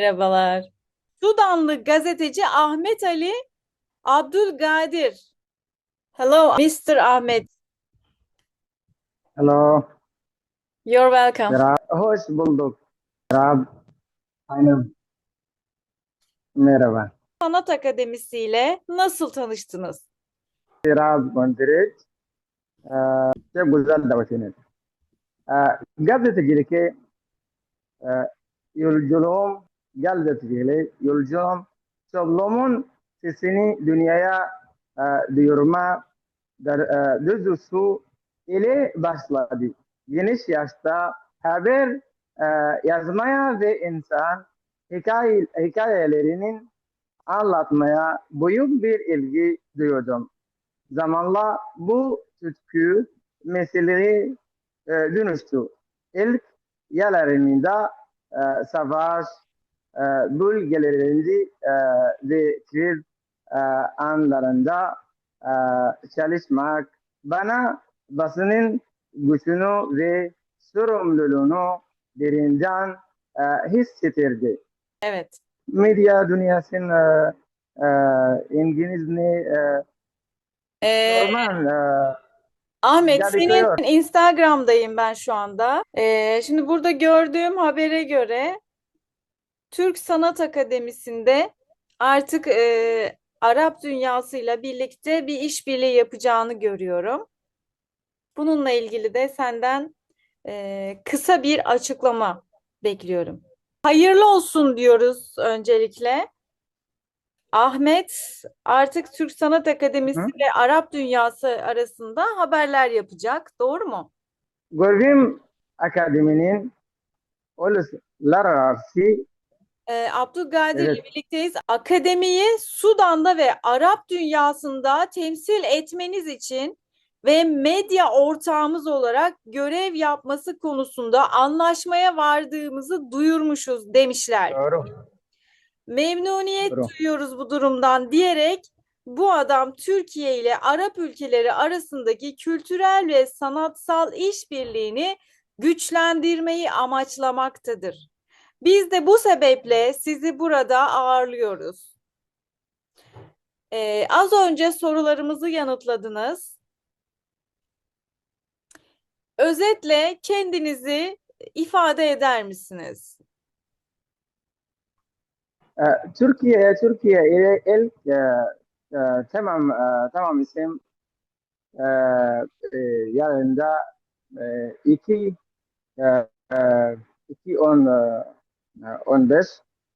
Merhabalar. Sudanlı gazeteci Ahmet Ali Abdülkadir. Hello, Mr. Ahmet. Hello. You're welcome. Merhaba. Hoş bulduk. Merhaba. Aynen. Merhaba. Sanat Akademisi ile nasıl tanıştınız? Merhaba Monterey. Ee, çok güzel davetiniz. Ee, gazetecilikte e, yolculuğum gazeteciliği yolculuğum toplumun sesini dünyaya e, duyurma der- e, düzusu ile başladı. Geniş yaşta haber e, yazmaya ve insan hikaye, hikayelerinin anlatmaya büyük bir ilgi duyuyordum. Zamanla bu tutku meseleyi e, dönüştü. İlk yıllarında e, savaş bölgelerinde e, ve kriz e, anlarında e, çalışmak bana basının gücünü ve sorumluluğunu derinden e, hissettirdi. Evet. Medya dünyasının e, e, İngilizce e, Ee, normal Ahmet, senin. Instagram'dayım ben şu anda. Ee, şimdi burada gördüğüm habere göre Türk Sanat Akademisi'nde artık e, Arap dünyasıyla birlikte bir işbirliği yapacağını görüyorum. Bununla ilgili de senden e, kısa bir açıklama bekliyorum. Hayırlı olsun diyoruz öncelikle. Ahmet artık Türk Sanat Akademisi Hı. ve Arap dünyası arasında haberler yapacak. Doğru mu? Gördüğüm akademinin uluslararası Ee, Abdülkadir ile Evet. birlikteyiz. Akademiyi Sudan'da ve Arap dünyasında temsil etmeniz için ve medya ortağımız olarak görev yapması konusunda anlaşmaya vardığımızı duyurmuşuz demişler. doğru. Memnuniyet Doğru. duyuyoruz bu durumdan diyerek bu adam Türkiye ile Arap ülkeleri arasındaki kültürel ve sanatsal işbirliğini güçlendirmeyi amaçlamaktadır. Biz de bu sebeple sizi burada ağırlıyoruz. Ee, az önce sorularımızı yanıtladınız. Özetle kendinizi ifade eder misiniz? E, Türkiye Türkiye ilk e, e, tamam e, tamam isim e, e, yarında iki iki on on beş